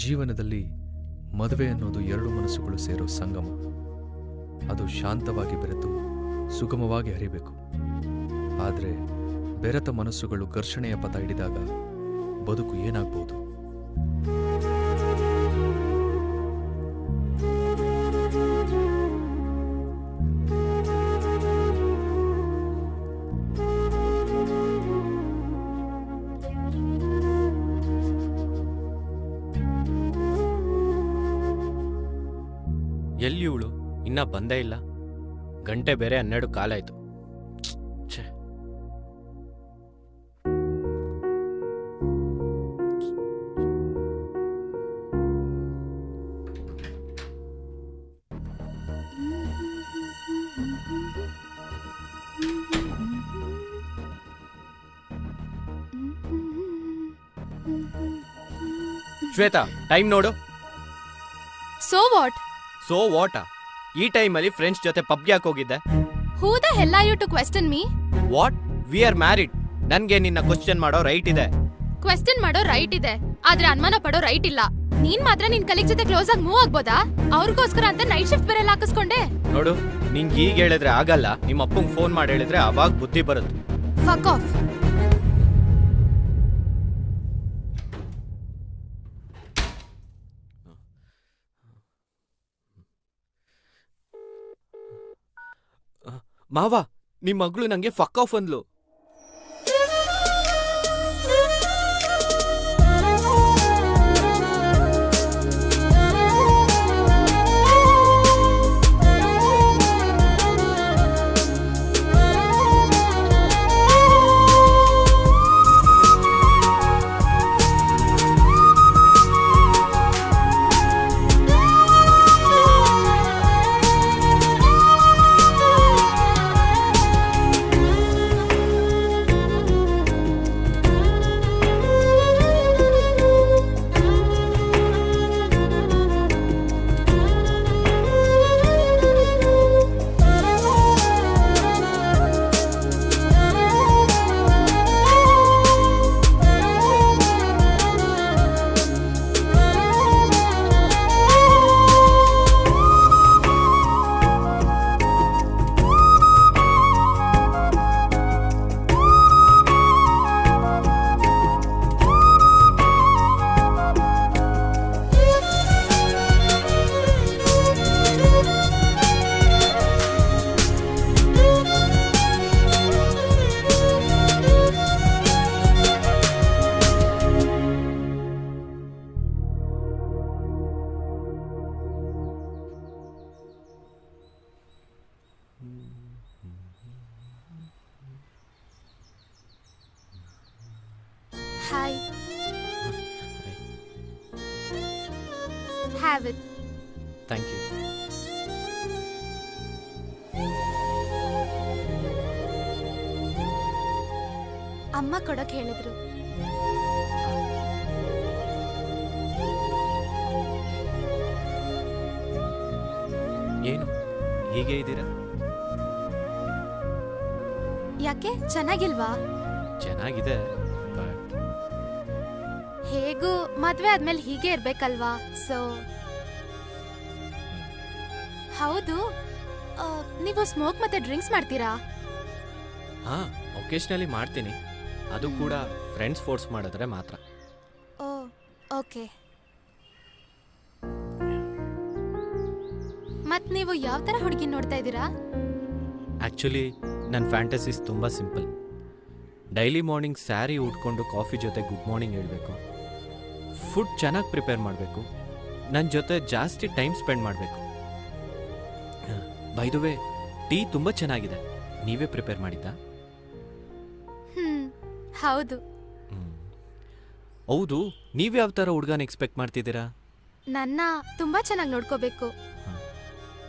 ಜೀವನದಲ್ಲಿ ಮದುವೆ ಅನ್ನೋದು ಎರಡು ಮನಸ್ಸುಗಳು ಸೇರೋ ಸಂಗಮ. ಅದು ಶಾಂತವಾಗಿ ಬೆರೆತು ಸುಗಮವಾಗಿ ಹರಿಬೇಕು. ಆದರೆ ಬೆರೆತ ಮನಸ್ಸುಗಳು ಘರ್ಷಣೆಯ ಪಥ ಹಿಡಿದಾಗ ಬದುಕು ಏನಾಗ್ಬೋದು? ಬಂದೇ ಇಲ್ಲ. ಗಂಟೆ ಬೇರೆ ಹನ್ನೆರಡು ಕಾಲಾಯ್ತು. ಛೆ. ಶ್ವೇತಾ ಟೈಮ್ ನೋಡು. ಸೋ ವಾಟ್ ಸೋ ವಾಟ ಈ ಟೈಮಲ್ಲಿ ಫ್ರೆಂಡ್ಸ್ ಜೊತೆ ಪಬ್ ಯಾಕೆ ಹೋಗಿದ್ದೆ? Who the hell are you to question me what we are married ನನಗೆ ನಿನ್ನ ಕ್ವೆಶ್ಚನ್ ಮಾಡೋ ರೈಟ್ ಇದೆ. ಕ್ವೆಶ್ಚನ್ ಮಾಡೋ ರೈಟ್ ಇದೆ. ಆದ್ರೆ ಅನುಮಾನ ಪಡೋ ರೈಟ್ ಇಲ್ಲ. ನೀನ್ ಮಾತ್ರ ನಿನ್ ಕಲೀಗ್ ಜೊತೆ ಕ್ಲೋಸ್ ಆಗಿ ಮೂವ್ ಆಗ್ಬೋದಾ? ಅವ್ರಿಗೋಸ್ಕರ ಅಂತ ನೈಟ್ ಶಿಫ್ಟ್ ಬೇರೆ ಹಾಕಿಸ್ಕೊಂಡೆ. ನೋಡು ನಿಂಗೆ ಈಗ ಹೇಳಿದ್ರೆ ಆಗಲ್ಲ. ನಿಮ್ಮ ಅಪ್ಪಂಗೆ ಫೋನ್ ಮಾಡಿ ಹೇಳಿದ್ರೆ ಅವಾಗ ಬುದ್ಧಿ ಬರುತ್ತೆ. ಫಕ್ ಆಫ್ ಮಾವ ನಿಮ್ ಮಗಳು ನಂಗೆ ಫಕ್ ಆಫ್ ಅಂದ್ಲು. Have it. Thank ಯು ಅಮ್ಮ ಕೊಡಕ್ ಹೇಳಿದ್ರು. ಏನು? ಹೀಗೆ ಇದ್ದೀರಾ? ಯಾಕೆ? ಚೆನ್ನಾಗಿಲ್ವಾ? ಚೆನ್ನಾಗಿದೆ ಹೇಗೂ ಮದ್ವೆ ಆದ್ಮೇಲೆ ಹೀಗೆ ಇರ್ಬೇಕಲ್ವಾ? ಸೊ ಹೌದು. ಆ, ನೀವು ಸ್ಮೋಕ್ ಮತ್ತೆ ಡ್ರಿಂಕ್ಸ್ ಮಾಡ್ತೀರಾ? ಹಾ ಒಕೇಶ್ನಲಿ ಮಾಡ್ತೀನಿ. ಅದು ಕೂಡ ಫ್ರೆಂಡ್ಸ್ ಫೋರ್ಸ್ ಮಾಡಿದ್ರೆ ಮಾತ್ರ. Oh okay. ಮತ್ ನೀವು ಯಾವ ತರ ಹುಡುಗಿ ನೋಡ್ತಾ ಇದ್ದೀರಾ? ಆ್ಯಕ್ಚುಲಿ ನನ್ನ ಫ್ಯಾಂಟಸೀಸ್ ತುಂಬ ಸಿಂಪಲ್ ಡೈಲಿ ಮಾರ್ನಿಂಗ್ ಸ್ಯಾರಿ ಉಟ್ಕೊಂಡು ಕಾಫಿ ಜೊತೆ ಗುಡ್ ಮಾರ್ನಿಂಗ್ ಹೇಳಬೇಕು. ಫುಡ್ ಚೆನ್ನಾಗಿ ಪ್ರಿಪೇರ್ ಮಾಡಬೇಕು. ನನ್ನ ಜೊತೆ ಜಾಸ್ತಿ ಟೈಮ್ ಸ್ಪೆಂಡ್ ಮಾಡಬೇಕು. ಬೈದುವೆ ಟೀ ತುಂಬಾ ಚೆನ್ನಾಗಿದೆ. ನೀವೇ ಪ್ರಿಪೇರ್ ಮಾಡಿದ್ದಾ? ಹ್ಮ್ ಹೌದು. ಹೌದು ನೀವು ಯಾವ ಥರ ಹುಡುಗನ ಎಕ್ಸ್ಪೆಕ್ಟ್ ಮಾಡ್ತಿದ್ದೀರಾ? ನನ್ನ ತುಂಬಾ ಚೆನ್ನಾಗಿ ನೋಡ್ಕೋಬೇಕು.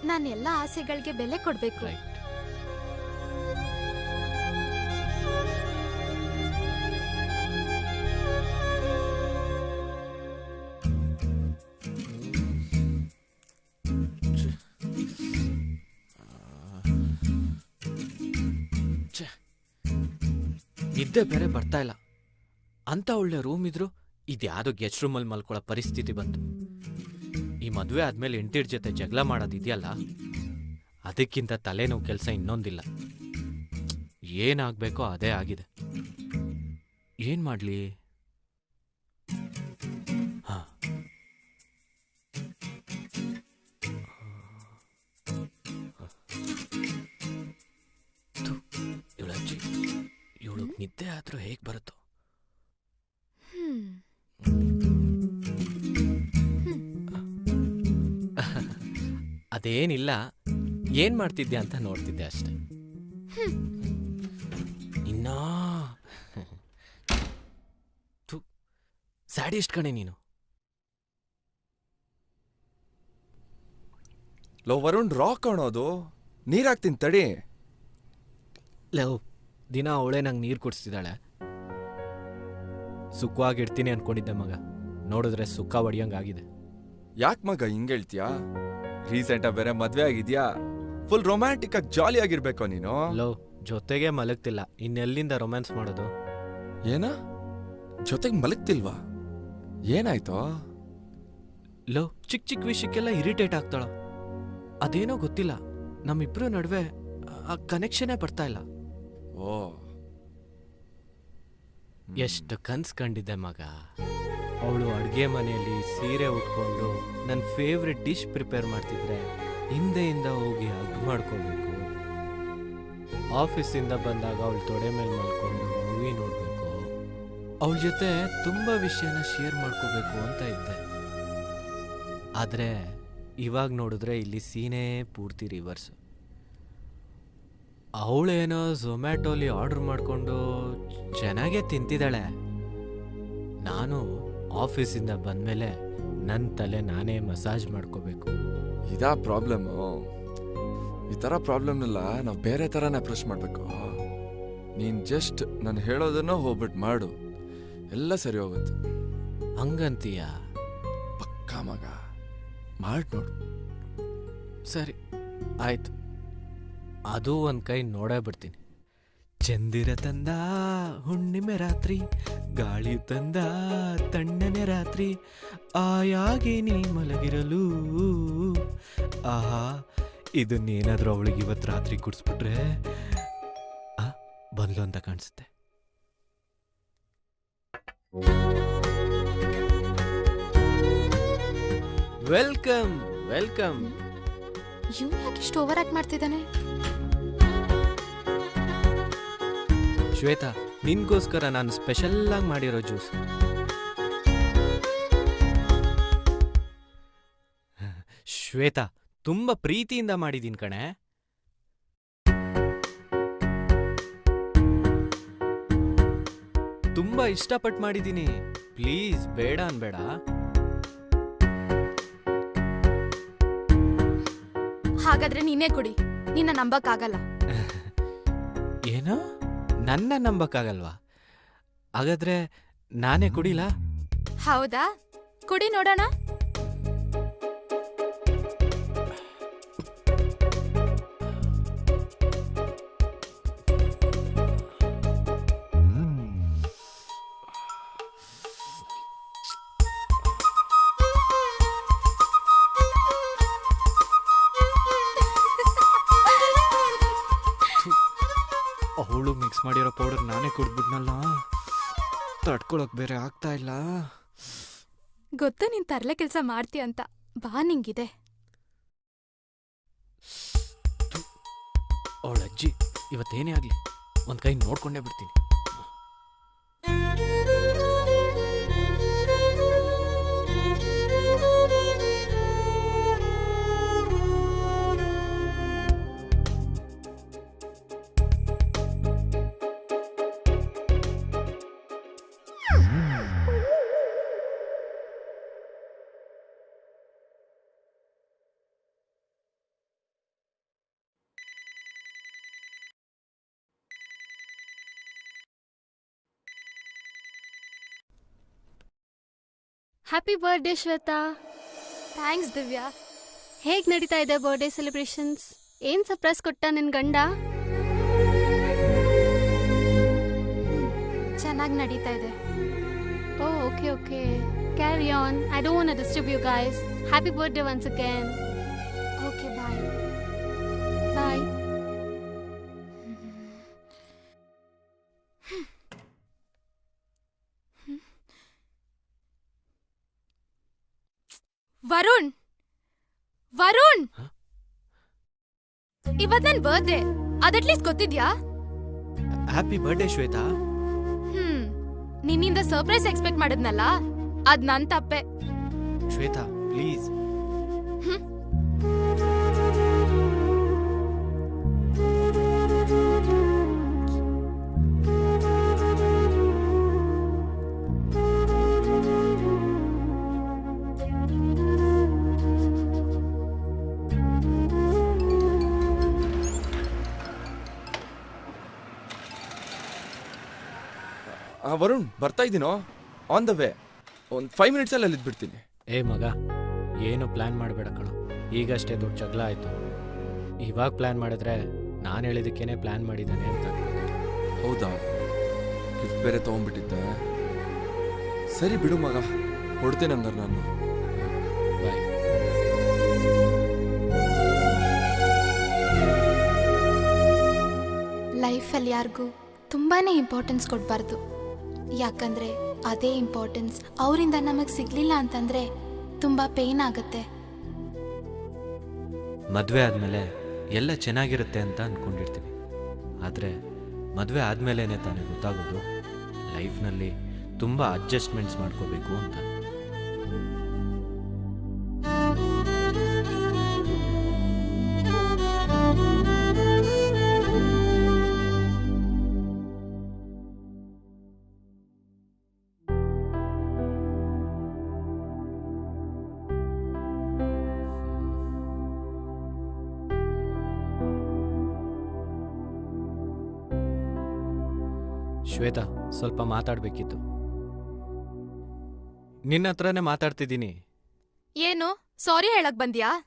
ನಾನು ಎಲ್ಲ ಆಸೆಗಳಿಗೆ ಬೆಲೆ ಕೊಡ್ಬೇಕು. ನಿದ್ದೆ ಬೇರೆ ಬರ್ತಾ ಇಲ್ಲ. ಅಂತ ಒಳ್ಳೆ ರೂಮ್ ಇದ್ರು ಇದ್ಯಾವುದೋ ಗೆಸ್ಟ್ ರೂಮಲ್ಲಿ ಮಲ್ಕೊಳ್ಳೋ ಪರಿಸ್ಥಿತಿ ಬಂತು. ಈ ಮದುವೆ ಆದ್ಮೇಲೆ ಎಂಟಿರ್ ಜೊತೆ ಜಗಳ ಮಾಡೋದಿದೆಯಲ್ಲ? ಅದಕ್ಕಿಂತ ತಲೆನೋವು ಕೆಲಸ ಇನ್ನೊಂದಿಲ್ಲ. ಏನಾಗಬೇಕೋ ಅದೇ ಆಗಿದೆ. ಏನು ಮಾಡಲಿ? ನಿದ್ದೆ ಆದರೂ ಹೇಗೆ ಬರುತ್ತೋ? ಹ್ಮ್. ಅದೇನಿಲ್ಲ ಏನ್ ಮಾಡ್ತಿದ್ದೆ ಅಂತ ನೋಡ್ತಿದ್ದೆ ಅಷ್ಟೆ. ಇನ್ನ ಸ್ಯಾಡಿಸ್ಟ್ ಕಣೆ ನೀನು. ಲೋ ವರುಣ್ ರಾಕ್ ಕಾಣೋದು ನೀರಾಗ್ತೀನಿ ತಡಿ. ಲವ್ ದಿನ ಅವಳೇ ನಂಗೆ ನೀರು ಕುಡಿಸ್ತಿದ್ದಾಳೆ. ಸುಖವಾಗಿರ್ತೀನಿ ಅನ್ಕೊಂಡಿದ್ದೆ ಮಗ. ನೋಡಿದ್ರೆ ಸುಖ ಹೊಡಿಯಂಗಾಗಿದೆ ಯಾಕ್ ಮಗ ಹಿಂಗೇಳ್ತೀಯಾ ಹೇಳ್ತೀಯಾ? ರೀಸೆಂಟ್ ಬೇರೆ ಮದ್ವೆ ಆಗಿದ್ಯಾ? ಫುಲ್ ರೊಮ್ಯಾಂಟಿಕ್ ಆಗಿ ಜಾಲಿ ಆಗಿರ್ಬೇಕು ನೀನು? ಲವ್ ಜೊತೆಗೆ ಮಲಗ್ತಿಲ್ಲ. ಇನ್ನೆಲ್ಲಿಂದ ರೊಮ್ಯಾನ್ಸ್ ಮಾಡೋದು? ಏನ? ಜೊತೆಗೆ ಮಲಗ್ತಿಲ್ವಾ? ಏನಾಯ್ತು? ಲವ್ ಚಿಕ್ಕ ಚಿಕ್ಕ ವಿಷಯಕ್ಕೆಲ್ಲ ಇರಿಟೇಟ್ ಆಗ್ತಾಳ? ಅದೇನೋ ಗೊತ್ತಿಲ್ಲ. ನಮ್ಮಿಬ್ರು ನಡುವೆ ಆ ಕನೆಕ್ಷನೇ ಬರ್ತಾ ಇಲ್ಲ. ಓ. ಎಷ್ಟು ಕನ್ಸ್ ಕಂಡಿದ್ದೆ ಮಗ. ಅವಳು ಅಡುಗೆ ಮನೆಯಲ್ಲಿ ಸೀರೆ ಉಟ್ಕೊಂಡು ನನ್ನ ಫೇವ್ರೆಟ್ ಡಿಶ್ ಪ್ರಿಪೇರ್ ಮಾಡ್ತಿದ್ರೆ ಹಿಂದೆಯಿಂದ ಹೋಗಿ ಹಗ್ ಮಾಡ್ಕೋಬೇಕು. ಆಫೀಸಿಂದ ಬಂದಾಗ ಅವಳು ತೊಡೆ ಮೇಲೆ ಮಲ್ಕೊಂಡು ಮೂವಿ ನೋಡಬೇಕು. ಅವಳ ಜೊತೆ ತುಂಬ ವಿಷಯನ ಶೇರ್ ಮಾಡ್ಕೋಬೇಕು ಅಂತ ಇದ್ದೆ. ಆದರೆ ಇವಾಗ ನೋಡಿದ್ರೆ ಇಲ್ಲಿ ಸೀನೇ ಪೂರ್ತಿ ರಿವರ್ಸ್ ಅವಳೇನೋ ಝೊಮ್ಯಾಟೋಲಿ ಆರ್ಡರ್ ಮಾಡಿಕೊಂಡು ಚೆನ್ನಾಗೇ ತಿಂತಿದ್ದಾಳೆ. ನಾನು ಆಫೀಸಿಂದ ಬಂದಮೇಲೆ ನನ್ನ ತಲೆ ನಾನೇ ಮಸಾಜ್ ಮಾಡ್ಕೋಬೇಕು. ಇದಾ ಪ್ರಾಬ್ಲಮ್ಮು ಈ ಥರ ಪ್ರಾಬ್ಲಮ್ನೆಲ್ಲ ನಾವು ಬೇರೆ ಥರನೇ ಅಪ್ರೋಚ್ ಮಾಡಬೇಕು. ನೀನು ಜಸ್ಟ್ ನಾನು ಹೇಳೋದನ್ನು ಹೋಗ್ಬಿಟ್ಟು ಮಾಡು. ಎಲ್ಲ ಸರಿ ಹೋಗುತ್ತೆ. ಹಂಗಂತೀಯ? ಪಕ್ಕಾ ಮಗ. ಮಾಡಿ ನೋಡು ಸರಿ ಆಯ್ತು. ಅದು ಒಂದು ಕೈ ನೋಡೇ ಬಿಡ್ತೀನಿ. ಚಂದಿರ ತಂದ ಹುಣ್ಣಿಮೆ ರಾತ್ರಿ ಗಾಳಿ ತಂದ ತಣ್ಣನೆ ರಾತ್ರಿ ಆಯಾಗಿ ನೀ ಮಲಗಿರಲು. ಆಹಾ ಇದನ್ನೇನಾದರೂ ಅವಳಿಗೆ ಇವತ್ತು ರಾತ್ರಿ ಕುಡಿಸ್ಬಿಟ್ರೆ ಆ ಬಂದ್ಲು ಅಂತ ಕಾಣಿಸುತ್ತೆ. Welcome welcome. ಯಾಕೆ ಇಷ್ಟು ಓವರ್ ಆಕ್ಟ್ ಮಾಡ್ತಿದ್ದಾನೆ? ಶ್ವೇತಾ, ನಿನ್ಗೋಸ್ಕರ ನಾನು ಸ್ಪೆಷಲ್ ಆಗಿ ಮಾಡಿರೋ ಜ್ಯೂಸ್ ಶ್ವೇತಾ, ತುಂಬಾ ಪ್ರೀತಿಯಿಂದ ಮಾಡಿದೀನಿ ಕಣೆ. ತುಂಬಾ ಇಷ್ಟಪಟ್ಟು ಮಾಡಿದ್ದೀನಿ ಪ್ಲೀಸ್, ಬೇಡ ಅನ್ಬೇಡ. ಹಾಗಾದ್ರೆ ನೀನೇ ಕುಡಿ. ನಿನ್ನ ನಂಬಕ್ಕಾಗಲ್ಲ. ಏನು? ನನ್ನ ನಂಬಕ್ಕಾಗಲ್ವಾ? ಹಾಗಾದ್ರೆ ನಾನೇ ಕುಡಿಲಾ? ಹೌದಾ? ಕುಡಿ ನೋಡೋಣ. ಕುಡ್ಬಿಟ್ನಲ್ಲ ತಡ್ಕೊಳಕ್ ಬೇರೆ ಆಗ್ತಾ ಇಲ್ಲ. ಗೊತ್ತು ನೀನ್ ತರ್ಲೆ ಕೆಲಸ ಮಾಡ್ತೀಯ ಅಂತ. ಬಾ ನಿಂಗಿದೆ. ಅವಳ ಅಜ್ಜಿ ಇವತ್ತೇನೇ ಆಗ್ಲಿ? ಒಂದ್ ಕೈ ನೋಡ್ಕೊಂಡೇ ಬಿಡ್ತೀನಿ. Happy birthday Shweta thanks Divya ಹೇಗೆ ನಡೀತಾ ಇದೆ ಬರ್ಡೇ ಸೆಲೆಬ್ರೇಷನ್ಸ್ ಏನು ಸರ್ಪ್ರೈಸ್ ಕೊಟ್ಟ ನಿನ್ನ ಗಂಡ? ಚೆನ್ನಾಗಿ ನಡೀತಾ ಇದೆ. ಓಹ್ okay okay carry on I don't want a disturb you guys happy birthday once again Varun! Varun? ಇವತ್ ನನ್ ಬರ್ತ್ಡೇ ಅದ್ ಅಟ್ಲೀಸ್ಟ್ ಗೊತ್ತಿದ್ಯಾ? Happy birthday Shweta. ಹ್ಮ್. ನಿನ್ನಿಂದ ಸರ್ಪ್ರೈಸ್ ಎಕ್ಸ್ಪೆಕ್ಟ್ ಮಾಡಿದ್ನಲ್ಲ? ಅದ್ ನನ್ ತಪ್ಪೆ. ಶ್ವೇತಾ ಪ್ಲೀಸ್ ಆ, ವರುಣ್ ಬರ್ತಾ ಇದ್ದೀನೋ? ಆನ್ ದ ವೇ ಒಂದು ಫೈವ್ ಮಿನಿಟ್ಸಲ್ಲಿ ಅಲ್ಲಿ ಇದ್ಬಿಡ್ತೀನಿ ಏ ಮಗ ಏನು ಪ್ಲ್ಯಾನ್ ಮಾಡಬೇಡ ಕಣೋ. ಈಗಷ್ಟೇ ದೊಡ್ಡ ಜಗಳ ಆಯಿತು. ಇವಾಗ ಪ್ಲ್ಯಾನ್ ಮಾಡಿದ್ರೆ ನಾನು ಹೇಳಿದ್ದಕ್ಕೇನೆ ಪ್ಲ್ಯಾನ್ ಮಾಡಿದ್ದಾನೆ ಅಂತ ಹೌದಾ? ಗಿಫ್ಟ್ ಬೇರೆ ತೊಗೊಂಡ್ಬಿಟ್ಟಿದ್ದೆ. ಸರಿ ಬಿಡು ಮಗ ಹೊಡ್ತೇನೆ ಹಂಗಾರೆ ನಾನು. ಬಾಯ್ ಲೈಫಲ್ಲಿ ಯಾರಿಗೂ ತುಂಬಾ ಇಂಪಾರ್ಟೆನ್ಸ್ ಕೊಡಬಾರ್ದು. ಯಾಕಂದರೆ ಅದೇ ಇಂಪಾರ್ಟೆನ್ಸ್ ಅವರಿಂದ ನಮಗೆ ಸಿಗ್ಲಿಲ್ಲ ಅಂತಂದ್ರೆ ತುಂಬಾ ಪೇನ್ ಆಗುತ್ತೆ. ಮದುವೆ ಆದಮೇಲೆ ಎಲ್ಲ ಚೆನ್ನಾಗಿರುತ್ತೆ ಅಂತ ಅಂದ್ಕೊಂಡಿರ್ತೀವಿ ಆದರೆ ಮದುವೆ ಆದ್ಮೇಲೆ ತಾನೇ ಗೊತ್ತಾಗೋದು ಲೈಫ್ನಲ್ಲಿ ತುಂಬ ಅಡ್ಜಸ್ಟ್ಮೆಂಟ್ಸ್ ಮಾಡ್ಕೋಬೇಕು ಅಂತ. ಶ್ವೇತಾ ಸ್ವಲ್ಪ ಮಾತಾಡಬೇಕಿತ್ತು. ನಿನ್ನ ಹತ್ರನೇ ಮಾತಾಡ್ತಿದ್ದೀನಿ. ಏನು? ಸಾರಿ ಹೇಳಕ್ ಬಂದ್ಯಾ?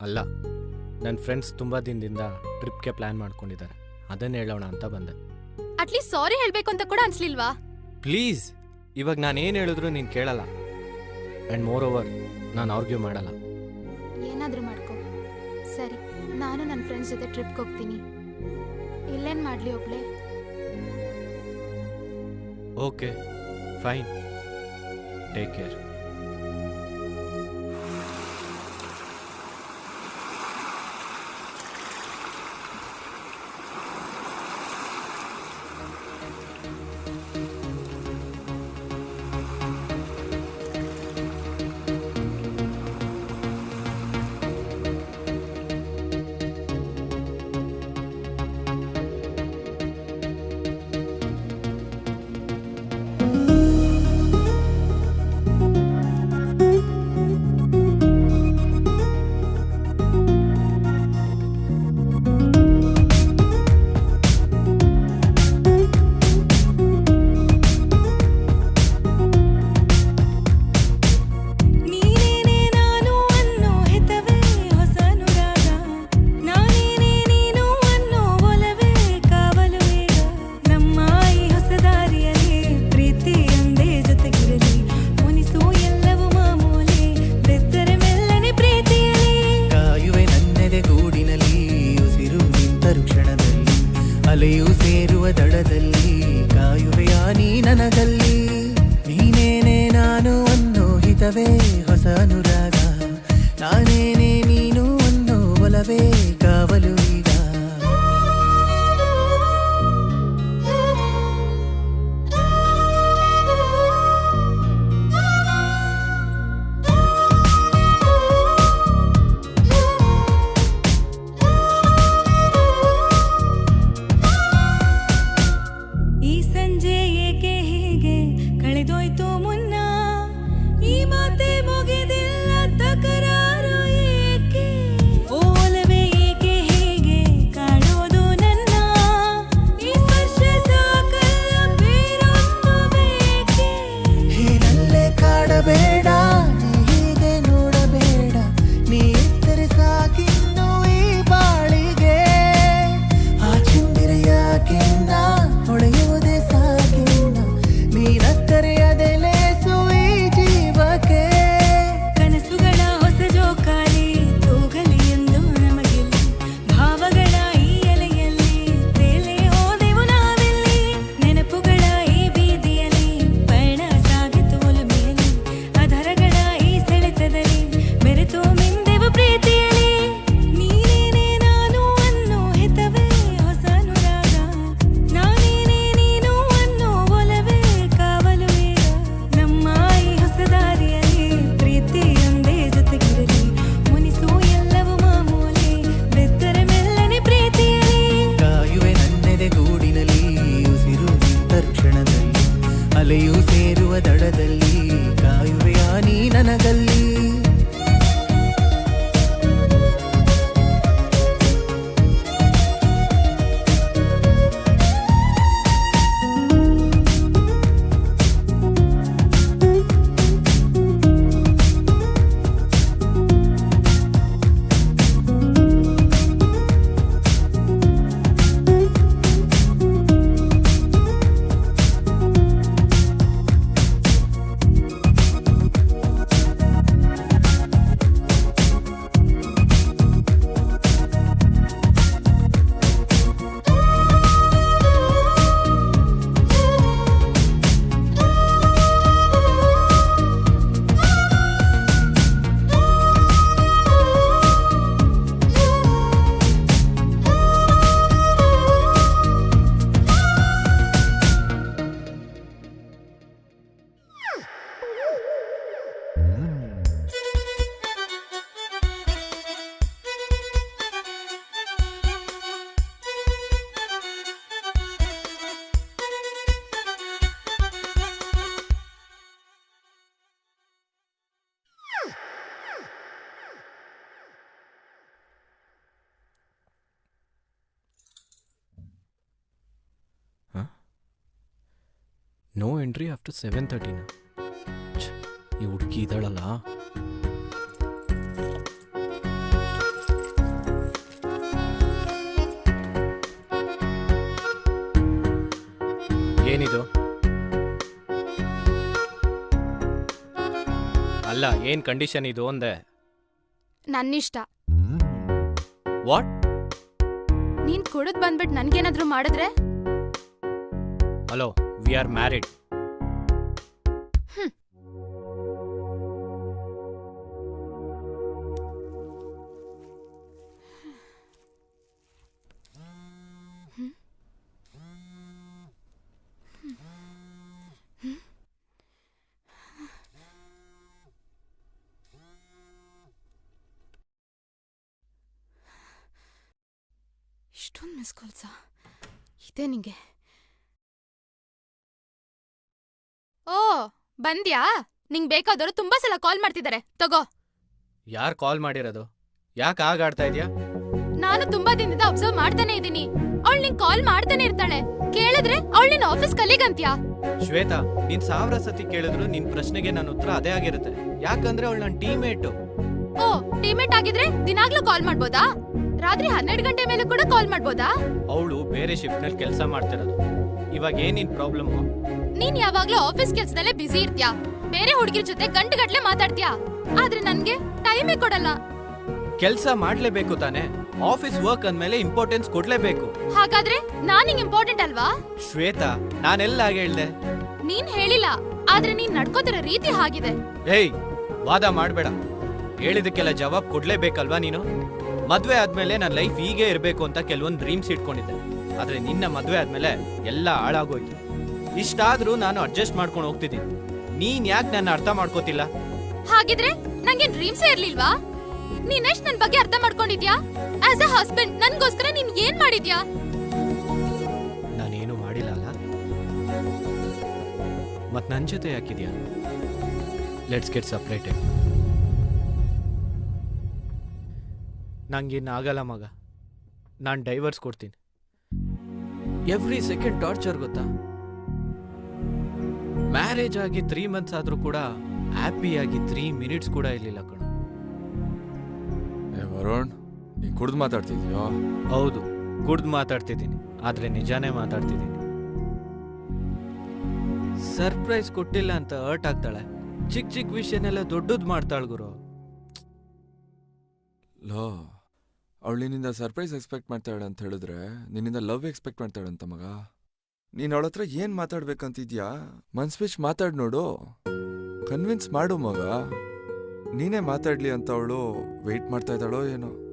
ಅಲ್ಲ ನನ್ನ ಫ್ರೆಂಡ್ಸ್ ತುಂಬಾ ದಿನದಿಂದ ಟ್ರಿಪ್ಗೆ ಪ್ಲಾನ್ ಮಾಡ್ಕೊಂಡಿದ್ದಾರೆ. ಅದನ್ನ ಹೇಳೋಣ ಅಂತ ಬಂದೆ. ಅಟ್ಲೀಸ್ಟ್ ಸಾರಿ ಹೇಳ್ಬೇಕು ಅಂತ ಕೂಡ ಅನ್ಸ್ಲಿಲ್ವಾ? ಪ್ಲೀಸ್ ಇವಾಗ ನಾನು ಏನು ಹೇಳಿದ್ರು ನೀನು ಕೇಳಲ್ಲ. ಆ್ಯಂಡ್ ಮೋರ್ ಓವರ್ ನಾನು ಆರ್ಗ್ಯೂ ಮಾಡಲ್ಲ. ಏನಾದರೂ ಮಾಡ್ಕೊ. ಸರಿ ನಾನು ನನ್ನ ಫ್ರೆಂಡ್ಸ್ ಜೊತೆ ಟ್ರಿಪ್ಗೆ ಹೋಗ್ತೀನಿ. ಇಲ್ಲೇನು ಮಾಡಲಿ ಒಬ್ಳೆ? ಓಕೆ ಫೈನ್ ಟೇಕ್ ಕೇರ್ ಸೇರುವ ದಡದಲ್ಲಿ ಕಾಯುವೆಯ ನೀ ನನಗಲ್ಲಿ? ನೋ ಎಂಟ್ರಿ ಆಫ್ಟರ್ ಸೆವೆನ್ ತರ್ಟಿನ ಈ ಹುಡುಗಿ ಇದ್ದಾಳಲ್ಲ. ಏನಿದು? ಅಲ್ಲ ಏನ್ ಕಂಡೀಷನ್ ಇದು ಅಂದೆ? ನನ್ನಿಷ್ಟ. ವಾಟ್ ನೀನ್ ಕುಡಿದ್ ಬಂದ್ಬಿಟ್ಟು ನನ್ಗೇನಾದ್ರೂ ಮಾಡಿದ್ರೆ? ಹಲೋ ವಿ ಆರ್ ಮ್ಯಾರಿಡ್ ಇಷ್ಟೊಂದು ಮಿಸ್ ಕಾಲ್ಸಾ ಇದೆ ನಿಂಗೆ ಓ ಬಂದ್ಯಾ? ನಿಂಗ್ ಬೇಕಾದವರು ತುಂಬಾ ಸಲ ಕಾಲ್ ಮಾಡ್ತಿದ್ದಾರೆ ತಗೋ. ಯಾರ್ ಕಾಲ್ ಮಾಡಿರೋದು? ಯಾಕೆ ಆಗಾಡ್ತಾ ಇದೆಯಾ? ನಾನು ತುಂಬಾ ದಿನದಿಂದ ಅಬ್ಸರ್ವ್ ಮಾಡ್ತಾನೆ ಇದ್ದೀನಿ. ಅವಳು ನಿಂಗ್ ಕಾಲ್ ಮಾಡ್ತಾನೆ ಇರ್ತಾಳೆ. ಕೇಳಿದ್ರೆ ಅವಳು ನಿನ್ನ ಆಫೀಸ್ ಕಲಿಗಂತ್ಯಾ ಶ್ವೇತಾ ನೀನ್ ಸಾವಿರ ಸತಿ ಕೇಳಿದ್ರು ನಿನ್ ಪ್ರಶ್ನೆಗೆ ನನ್ನ ಉತ್ತರ ಅದೇ ಆಗಿರುತ್ತೆ. ಯಾಕಂದ್ರೆ ಅವಳು ನನ್ನ ಟೀಮೇಟು. ಓ ಟೀಮೇಟ್ ಆಗಿದ್ರೆ ದಿನಾಗ್ಲೂ ಕಾಲ್ ಮಾಡ್ಬೋದಾ? ರಾತ್ರಿ ಹನ್ನೆರಡು ಗಂಟೆ ಮೇಲೆ ಕೂಡ ಕಾಲ್ ಮಾಡ್ಬೋದಾ? ಅವಳು ಬೇರೆ ಶಿಫ್ಟ್ನಲ್ಲಿ ಕೆಲಸ ಮಾಡ್ತಿರೋದು. ಇವಾಗ ಏನೇನ್ ಪ್ರಾಬ್ಲಮ್ ನೀನ್ ಯಾವಾಗ್ಲೂ ಆಫೀಸ್ ಕೆಲ್ಸದಲ್ಲೇ ಬಿಸಿ ಇರ್ತ್ಯಾ? ಬೇರೆ ಹುಡುಗಿರ ಜೊತೆ ಗಂಟೆಗಟ್ಲೆ ಮಾತಾಡ್ತ್ಯಾ? ಆದ್ರೆ ನನ್ಗೆ ಟೈಮೇ ಕೊಡಲ್ಲ. ಕೆಲಸ ಮಾಡ್ಲೇಬೇಕು ತಾನೆ. ಆಫೀಸ್ ವರ್ಕ್ ಅಂದ್ಮೇಲೆ ಇಂಪಾರ್ಟೆನ್ಸ್ ಕೊಡ್ಲೇಬೇಕು. ಹಾಗಾದ್ರೆ ನಾನ್ ನಿಂಗ್ ಇಂಪಾರ್ಟೆಂಟ್ ಅಲ್ವಾ? ಶ್ವೇತಾ ನಾನೆಲ್ಲ ಹಾಗೆ ಹೇಳ್ದೆ. ನೀನ್ ಹೇಳಿಲ್ಲ ಆದ್ರೆ ನೀನ್ ನಡ್ಕೋತಿರೋ ರೀತಿ ಹಾಗಿದೆ. ಏಯ್ ವಾದ ಮಾಡ್ಬೇಡ. ಹೇಳಿದಕ್ಕೆಲ್ಲ ಜವಾಬ್ ಕೊಡ್ಲೇಬೇಕಲ್ವಾ ನೀನು? ಮದ್ವೆ ಆದ್ಮೇಲೆ ನನ್ನ ಲೈಫ್ ಹೀಗೆ ಇರಬೇಕು ಅಂತ ಕೆಲವೊಂದು ಡ್ರೀಮ್ಸ್ ಇಟ್ಕೊಂಡಿದ್ದೆ. ಆದ್ರೆ ನಿನ್ನ ಮದ್ವೆ ಆದ್ಮೇಲೆ ಎಲ್ಲ ಹಾಳಾಗೋಯ್ತು. ಇಷ್ಟಾದ್ರೂ ನಾನು ಅಡ್ಜಸ್ಟ್ ಮಾಡ್ಕೊಂಡು ಹೋಗ್ತಿದ್ದೀನಿ. ನೀನ್ ಯಾಕೆ ನನ್ನ ಅರ್ಥ ಮಾಡ್ಕೋತಿಲ್ಲ? ಹಾಗಿದ್ರೆ ನಂಗೆ ಡ್ರೀಮ್ಸೇ ಇರ್ಲಿಲ್ವಾ? ನೀನ್ ಎಷ್ಟ್ ನನ್ ಬಗ್ಗೆ ಅರ್ಥ ಮಾಡ್ಕೊಂಡಿದ್ಯಾ? ಆಸ್ ಅ ಹಸ್ಬೆಂಡ್ ನನ್ಗೋಸ್ಕರ ನೀನ್ ಏನ್ ಮಾಡಿದ್ಯಾ? ನಾನೇನು ಮಾಡಿಲ್ಲ ಅಲ್ಲ? ಮತ್ ನನ್ ಜೊತೆ ಯಾಕಿದ್ಯಾ? ಲೆಟ್ಸ್ ಗೆಟ್ ಸಪ್ರೇಟೆಡ್ ನಂಗೇನಾಗಲ್ಲ ಆಗಲ್ಲ ಮಗ. ನಾನು ಡೈವರ್ಸ್ ಕೊಡ್ತೀನಿ. ಎವ್ರಿ ಸೆಕೆಂಡ್ ಟಾರ್ಚರ್ ಗೊತ್ತಾ? ಮ್ಯಾರೇಜ್ ಆಗಿ ತ್ರೀ ಮಂತ್ಸ್ ಆದ್ರೂ ಕೂಡ ಹ್ಯಾಪಿಯಾಗಿ ತ್ರೀ ಮಿನಿಟ್ಸ್ ಕೂಡ ಇರಲಿಲ್ಲ ಕಣ. ಏ ವರುಣ್ ನೀನ್ ಕುಡ್ದು ಮಾತಾಡ್ತಿದ್ಯೋ? ಹೌದು ಕುಡ್ದು ಮಾತಾಡ್ತಿದ್ದೀನಿ ಆದ್ರೆ ನಿಜಾನೇ ಮಾತಾಡ್ತಿದ್ದೀನಿ. ಸರ್ಪ್ರೈಸ್ ಕೊಟ್ಟಿಲ್ಲ ಅಂತ ಹರ್ಟ್ ಆಗ್ತಾಳೆ. ಚಿಕ್ಕ ಚಿಕ್ಕ ವಿಷಯನೆಲ್ಲ ದೊಡ್ಡದು ಮಾಡ್ತಾಳ್ ಗುರು. ಲೋ ಅವಳು ನಿನ್ನಿಂದ ಸರ್ಪ್ರೈಸ್ ಎಕ್ಸ್ಪೆಕ್ಟ್ ಮಾಡ್ತಾಳೆ ಅಂತ ಹೇಳಿದ್ರೆ ನಿನ್ನಿಂದ ಲವ್ ಎಕ್ಸ್ಪೆಕ್ಟ್ ಮಾಡ್ತಾಳೆ ಅಂತ ಮಗ? ನೀನು ಅವಳ ಹತ್ರ ಏನ್ ಮಾತಾಡ್ಬೇಕಂತಿದ್ಯಾ? ಮನ್ಸ್ಪಿಚ್ ಮಾತಾಡ್ ನೋಡು. ಕನ್ವಿನ್ಸ್ ಮಾಡು ಮಗ. ನೀನೇ ಮಾತಾಡ್ಲಿ ಅಂತ ಅವಳು ವೆಯ್ಟ್ ಮಾಡ್ತಾ ಇದ್ದಾಳೋ ಏನೋ.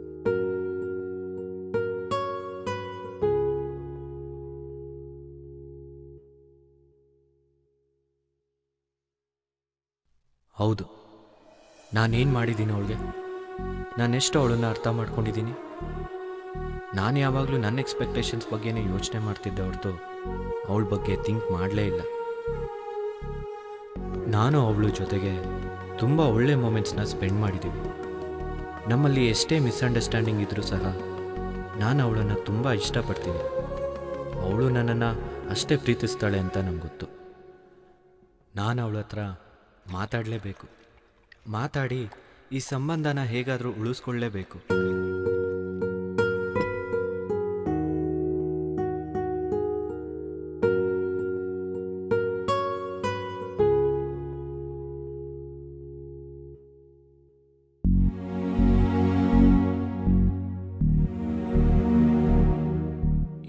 ಹೌದು. ನಾನೇನು ಮಾಡಿದ್ದೀನಿ ಅವಳಿಗೆ? ನಾನೆಷ್ಟು ಅವಳನ್ನ ಅರ್ಥ ಮಾಡ್ಕೊಂಡಿದ್ದೀನಿ. ನಾನು ಯಾವಾಗಲೂ ನನ್ನ ಎಕ್ಸ್ಪೆಕ್ಟೇಷನ್ಸ್ ಬಗ್ಗೆನೇ ಯೋಚನೆ ಮಾಡ್ತಿದ್ದೆ ಹೊರತು ಅವಳ ಬಗ್ಗೆ ಥಿಂಕ್ ಮಾಡಲೇ ಇಲ್ಲ. ನಾನು ಅವಳ ಜೊತೆಗೆ ತುಂಬ ಒಳ್ಳೆ ಮೂಮೆಂಟ್ಸ್ನ ಸ್ಪೆಂಡ್ ಮಾಡಿದ್ದೀವಿ ನಮ್ಮಲ್ಲಿ ಎಷ್ಟೇ ಮಿಸ್ಅಂಡರ್ಸ್ಟ್ಯಾಂಡಿಂಗ್ ಇದ್ದರೂ ಸಹ ನಾನು ಅವಳನ್ನು ತುಂಬ ಇಷ್ಟಪಡ್ತೀನಿ. ಅವಳು ನನ್ನನ್ನು ಅಷ್ಟೇ ಪ್ರೀತಿಸ್ತಾಳೆ ಅಂತ ನಂಗೆ ಗೊತ್ತು ನಾನು ಅವಳ ಹತ್ರ ಮಾತಾಡಲೇಬೇಕು. ಮಾತಾಡಿ ಈ ಸಂಬಂಧನ ಹೇಗಾದರೂ ಉಳಿಸ್ಕೊಳ್ಳೇಬೇಕು.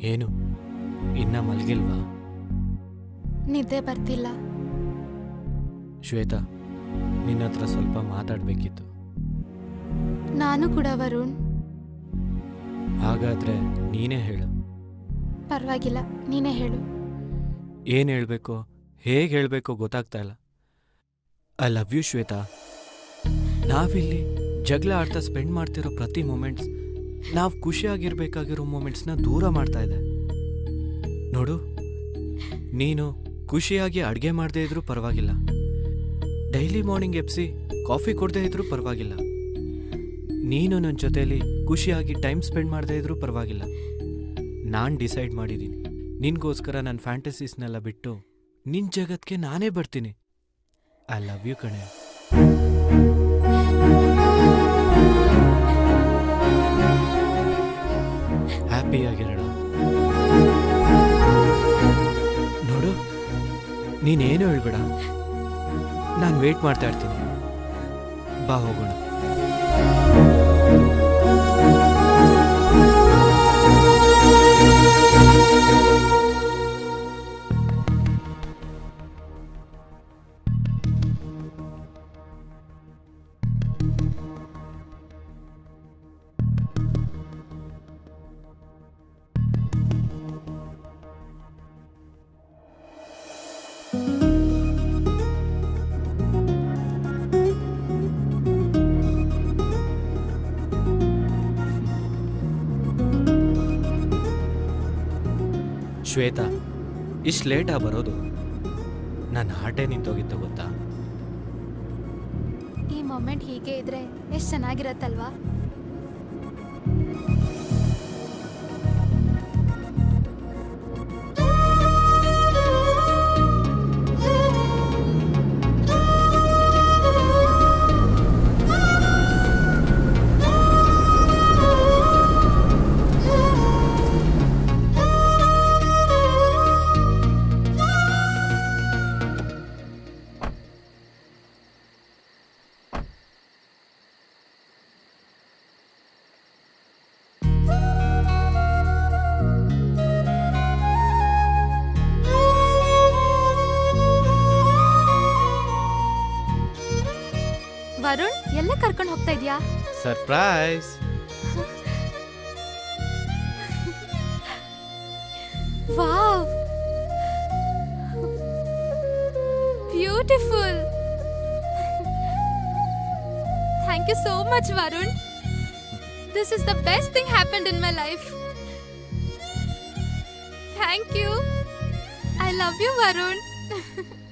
ಏನು? ಇನ್ನ ಮಲಗಿಲ್ವಾ? ನಿದ್ದೆ ಬರ್ತಿಲ್ಲ. ಶ್ವೇತಾ ನಿನ್ನ ಹತ್ರ ಸ್ವಲ್ಪ ಮಾತಾಡಬೇಕಿತ್ತು. ನಾನು ಕೂಡ ವರುಣ್. ಹಾಗಾದ್ರೆ ನೀನೇ ಹೇಳು. ಪರವಾಗಿಲ್ಲ ನೀನೇ ಹೇಳು. ಏನು ಹೇಳಬೇಕು ಹೇಗೆ ಹೇಳಬೇಕು ಗೊತ್ತಾಗ್ತಾ ಇಲ್ಲ. I love you Shweta. ನಾವಿಲ್ಲಿ ಜಗಳ ಆಡ್ತಾ ಸ್ಪೆಂಡ್ ಮಾಡ್ತಿರೋ ಪ್ರತಿ ಮೂಮೆಂಟ್ಸ್ ನಾವು ಖುಷಿಯಾಗಿರ್ಬೇಕಾಗಿರೋ ಮೂಮೆಂಟ್ಸ್ನ ದೂರ ಮಾಡ್ತಾ ಇದೆ. ನೋಡು ನೀನು ಖುಷಿಯಾಗಿ ಅಡುಗೆ ಮಾಡದೇ ಇದ್ರೂ ಪರವಾಗಿಲ್ಲ. ಡೈಲಿ ಮಾರ್ನಿಂಗ್ ಎಪ್ಸಿ ಕಾಫಿ ಕೊಡದೇ ಇದ್ರೂ ಪರವಾಗಿಲ್ಲ. ನೀನು ನನ್ನ ಜೊತೆಯಲ್ಲಿ ಖುಷಿಯಾಗಿ ಟೈಮ್ ಸ್ಪೆಂಡ್ ಮಾಡದೇ ಇದ್ರೂ ಪರವಾಗಿಲ್ಲ. ನಾನು ಡಿಸೈಡ್ ಮಾಡಿದ್ದೀನಿ ನಿನ್ಗೋಸ್ಕರ ನನ್ನ ಫ್ಯಾಂಟಸೀಸ್ನೆಲ್ಲ ಬಿಟ್ಟು ನಿನ್ನ ಜಗತ್ಗೆ ನಾನೇ ಬರ್ತೀನಿ. ಐ ಲವ್ ಯು ಕಣೆ. ಹ್ಯಾಪಿಯಾಗಿರೋಣ ನೋಡು, ನೀನೇನು ಹೇಳ್ಬೇಡ. ನಾನು ವೇಟ್ ಮಾಡ್ತಾ ಇರ್ತೀನಿ. ಬಾ ಹೋಗೋಣ. ಶ್ವೇತಾ ಇಷ್ಟು ಲೇಟಾ ಬರೋದು. ನನ್ನ ಹಾಟೇ ನಿಂತೋಗಿತ್ತು ಗೊತ್ತಾ? ಈ ಮೊಮೆಂಟ್ ಹೀಗೆ ಇದ್ರೆ ಎಷ್ಟು ಚೆನ್ನಾಗಿರತ್ತಲ್ವಾ? Surprise! Wow! Beautiful! Thank you so much, Varun. This is the best thing happened in my life. Thank you. I love you, Varun.